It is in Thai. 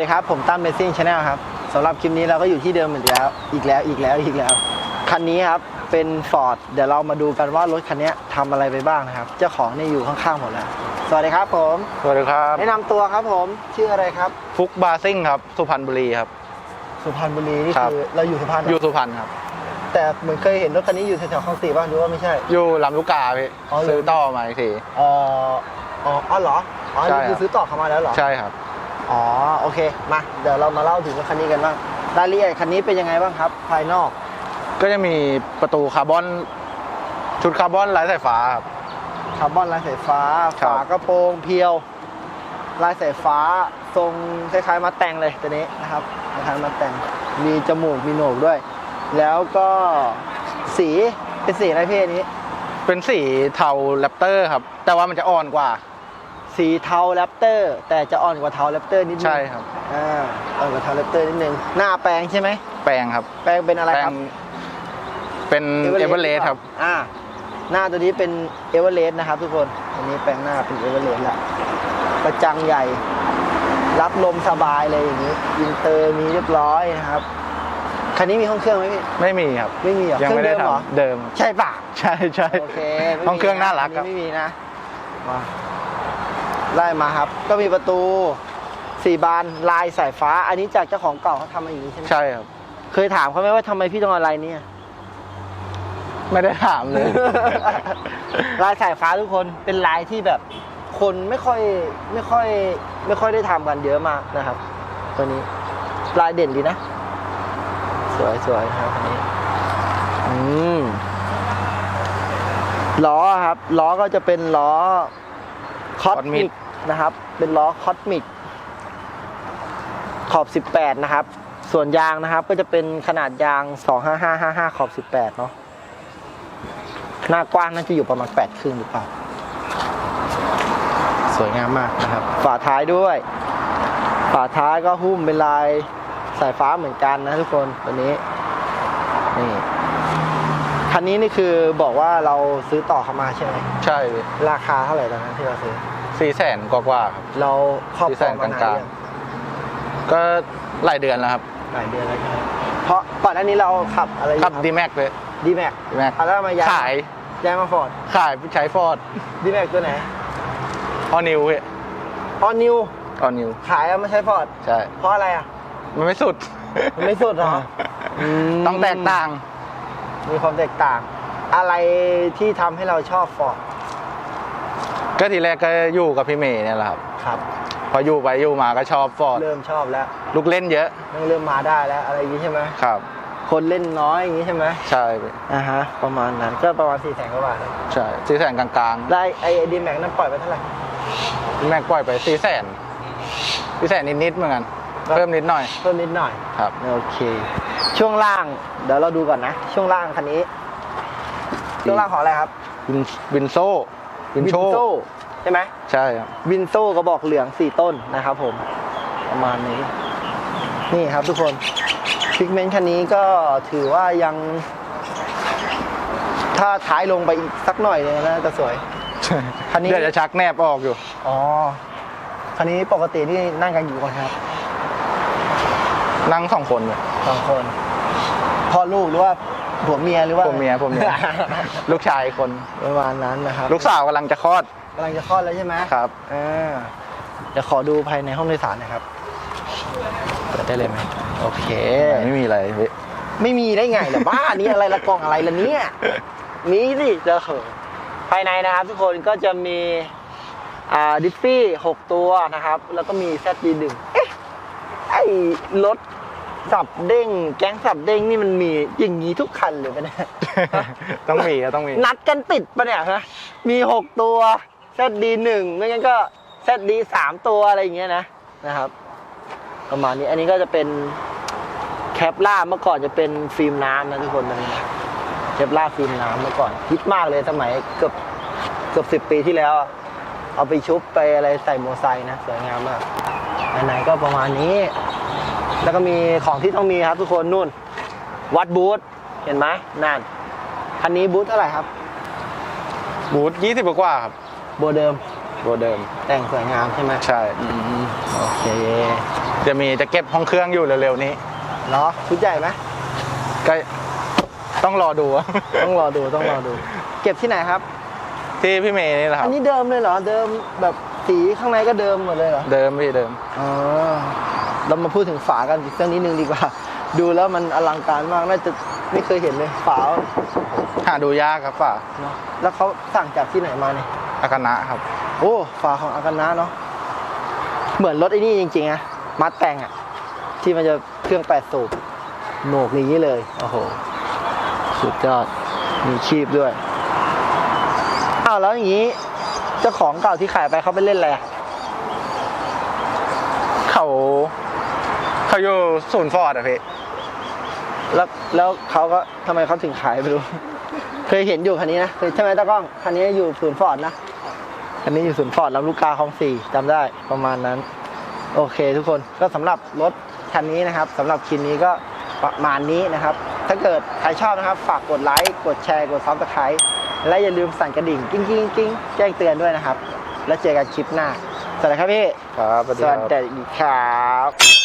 ดีครับ ผมตั้มเบสซิ่งชาแนลครับสำหรับคลิปนี้เราก็อยู่ที่เดิมเหมือนแล้ว อีกแล้วอีกแล้วอีกแล้ว คันนี้ครับเป็น Ford เดี๋ยวเรามาดูกันว่ารถคันนี้ทำอะไรไปบ้างนะครับ เจ้าของเนี่ยอยู่ข้างๆหมดแล้ว สวัสดีครับผม สวัสดีครับแนะนำตัวครับผมชื่ออะไรครับ ฟุกบาซิ่งครับ สุพรรณบุรีครับ สุพรรณบุรีนี่ครับ คือเราอยู่สุพรรณเหรอยู่อสุพรรณครับ แต่เหมือนเคยเห็นรถคันนี้อยู่แถวๆคลองสี่บ้างหรือว่าไม่ใช่ อยู่ลำลูกกาพี่อ๋ออยู่ ซื้อต่อมาอีกทีอ๋ออ๋ออ๋อเหรออ๋อใช่นี่คือครับซื้อต่อเข้ามาแล้วเหรอ ใช่ครับ อ๋อโอเคมาเดี๋ยวเรามาเล่าถึงรถคันนี้กันบ้างรายละเอียดคันนี้เป็นยังไงบ้างครับ ภายนอกก็จะมีประตูคาร์บอน ชุดคาร์บอนไร้สายฟ้าครับ คาร์บอนลายสายฟ้าครับ ฝากระโปรงเพียว ลายสายฟ้าทรงคล้ายๆมาแต่งเลยตัวนี้นะครับคล้ายๆมาแต่งมีจมูกมีโหนกด้วย แล้วก็สีเป็นสีอะไรพี่อันนี้เป็นสีเทาแรปเตอร์ครับ แต่ว่ามันจะอ่อนกว่า สีเทาแรปเตอร์ แต่จะอ่อนกว่าเทาแรปเตอร์นิดนึงใช่ครับ อ่าอ่อนกว่าเทาแรปเตอร์นิดนึงหน้าแปลงใช่ไหมแปลงครับ แปลงเป็นอะไรแปลคงรับเป็นเอเวอเรสหครับ อ่า หน้าตัวนี้เป็นเอเวอเรสต์นะครับ ทุกคนอันนี้แปลงหน้าเป็นเอเวอเรสต์ละกระจังใหญ่ รับลมสบายเลยอย่างนี้อินเตอร์มีเรียบร้อยนะครับคันนี้มีห้องเครื่องไหมพี่ไม่มีครับ ไม่มีเหรอยังไม่ได้เครื่องเดิมเหรอทำเดิม ใช่ปะใช่ใช่ โอเคไม่มีห้องเครื่องน่ารักนครับไม่มีนะมา ไล่มาครับ ก็มีประตูสี่บานลายสายฟ้า อันนี้จากเจ้าของเก่าเขาทำมาอย่างนี้ใช่ไหมใช่ครับ เคยถามเขาไหมว่าทำไมพี่ต้องเอาอะไรเนี่ย ไม่ได้ถามเลย ลายสายฟ้าทุกคนเป็นลายที่แบบคนไม่ค่อยไม่ค่อย ไม่ค่อยได้ทำกันเยอะมากนะครับ ตัวนี้ลายเด่นดีนะ สวยสวยนะครับอันนี้อืมล้อครับ ล้อก็จะเป็นล้อคอสมิก Cosmic นะครับ เป็นล้อคอสมิกขอบ 18 นะครับ ส่วนยางนะครับก็จะเป็นขนาดยาง 25555 ขอบ 18 เนาะหน้ากว้างน่าจะอยู่ประมาณ8ครึ่งหรือเปล่า สวยงามมากนะครับ ฝาท้ายด้วย ฝาท้ายก็หุ้มเป็นลายสายฟ้าเหมือนกันนะทุกคนตัวนี้ นี่คันนี้นี่คือบอกว่าเราซื้อต่อเข้ามาใช่ไหม ใช่พี่ราคาเท่าไหร่ตอนนั้นที่เราซื้อ สี่แสนกว่าๆครับ เราครอบครอง400,000มานานกลางยังก็หลายเดือนแล้วครับหลายเดือนแล้วใช่ไหมเพราะก่อนหน้านี้เราขับอะไรอยู่ขับดีแม็กเลย ดีแม็กดีแม็กแล้วมาย้ายขายย้ายมาฟอร์ดขายใช้ฟอร์ดดีแม็กตัวไหนออนิวพี่ออนิวออนิวขายเอามาใช้ฟอร์ดใช่ เพราะอะไรอะ มันไม่สุดมันไม่สุดเหรออืม ต้องแตกต่าง มีความแตกต่าง อะไรที่ทำให้เราชอบฟอร์ด ก็ทีแรกก็อยู่กับพี่เมย์เนี่ยแหละครับ ครับ พออยู่ไปอยู่มาก็ชอบฟอร์ดเริ่มชอบแล้วลูกเล่นเยอะต้องเริ่มมาได้แล้วอะไรอย่างนี้ใช่ไหมครับ คนเล่นน้อยอย่างนี้ใช่ไหมใช่พี่อ่าฮะ ประมาณนั้นก็ประมาณสี่แสนกว่าบาทนะใช่สี่แสนกลางได้ไอ้ดีแม็กนั้นปล่อยไปเท่าไหร่ๆพี่แม็กปล่อยไปสี่แสนสี่แสนนิดๆเหมือนกันครับ เพิ่มนิดหน่อยเพิ่มนิดหน่อย ครับ โอเค ช่วงล่างเดี๋ยวเราดูก่อนนะ ช่วงล่างคันนี้ ช่วงล่างของอะไรครับ วินวินโซ่ วินโชโซ่ใช่ไหมใช่ครับวินโซ่กระบอกเหลืองสี่ต้นนะครับผม ประมาณนี้ นี่ครับทุกคนพิกเมนต์คันนี้ก็ถือว่ายัง ถ้าท้ายลงไปอีกสักหน่อยเนี่ยนะจะสวย คันนี้เดี๋ยวจะชักแนบออกอยู่ อ๋อ คันนี้ปกตินี่นั่งกันอยู่กันครับ นั่งสองคนเลยสองคนพ่อลูกหรือว่า ผัวเมียหรือว่าผัวเมียผัวเมีย ลูกชายคนประมาณนั้นนะครับลูกสาวกำลังจะคลอดกำลังจะคลอดแล้วใช่ไหมครับอ่าเดี๋ยวขอดูภายในห้องโดยสารหนะครับเปิดได้เลยไหมโอเค ไม่มีอะไรพี่ไม่มีได้ไงล่ะบ้านี้อะไรละกล่องอะไรละเนี่ยมีสิเจอเหอะภายในนะครับ ทุกคนก็จะมีอ่าดิฟฟี่หกตัวนะครับ แล้วก็มีแซดดีหนึ่งเอ๊ะไอ้รถ สับเด้ง แก๊งสับเด้งนี่มันมีอย่างนี้ทุกคันเลยปะเนี่ย ต้องมีก็ต้องมี นัดกันติดปะเนี่ยฮะมีหกตัวแซดดีหนึ่งไม่งั้นก็แซดดีสามตัวอะไรอย่างเงี้ยนะนะครับ ประมาณนี้อันนี้ก็จะเป็นแคปล่าเมื่อก่อนจะเป็นฟิล์มน้ำนะทุกคนมันแคปล่าฟิล์มน้ำเมื่อก่อนฮิตมากเลยสมัยเกือบเกือบสิบปีที่แล้วอะเอาไปชุบไปอะไรใส่โมอไซค์นะสวยงามมากอันไหนก็ประมาณนี้ แล้วก็มีของที่ต้องมีครับทุกคนนู่น วัดบูธเห็นไหมนั่นคันนี้บูธเท่าไหร่ครับ บูธยี่สิบกว่าครับโบเดิม ตัวเดิม แต่งสวยงามใช่ไหมใช่อืมโอเคจะมีจะเก็บห้องเครื่องอยู่เร็วๆนี้ เนาะชุดใหญ่ไหมก็ต้องรอดู ต้องรอดูต้องรอดู เก็บที่ไหนครับ ที่พี่เมย์นี่แหละคอัรับ นนี้เดิมเลยเหรอเดิมแบบสีข้างในก็เดิมหมดเลยเหรอเดิมพี่เดิม อ๋อ เรามาพูดถึงฝากันอีกสักนิดนึงดีกว่า ดูแล้วมันอลังการมากน่าจะไม่เคยเห็นเลยฝาหาดูยากครับฝ่าเนาะแล้วเขาสั่งจากที่ไหนมาเนี่ยอากานะครับ โอ้ฝาของอากานะเนาะเหมือนรถไอ้นี่จริงๆอะมัดแต่งอะที่มันจะเครื่องแปดสูบโหนกอย่างนี้เลยโอ้โหสุดยอดมีชีพด้วยอ้าวแล้วอย่างนี้เจ้าของเก่าที่ขายไปเขาไปเล่นอะไรอะเขา เขาอยู่ศูนย์ฟอร์ดอะพี่ แล้วแล้วเขาก็ทำไมเขาถึงขายไม่รู้ เคยเห็นอยู่คันนี้นะเคยใช่ไหมตากล้องคันนี้อยู่ศูนย์ฟอร์ดนะคันนี้อยู่ศูนย์ฟอร์ดลำลูกกาคลองสี่จำได้ประมาณนั้น โอเคทุกคนก็สำหรับรถคันนี้นะครับสำหรับคลิปนี้ก็ประมาณนี้นะครับ ถ้าเกิดใครชอบนะครับ ฝากกดไลค์กดแชร์กดซับสไครต์และอย่าลืมสั่นกระดิ่งกิ้งกิ้งกิ้งแจ้งเตือนด้วยนะครับ แล้วเจอกันคลิปหน้าสวัสดีครับพี่ครับสวัสดีครับ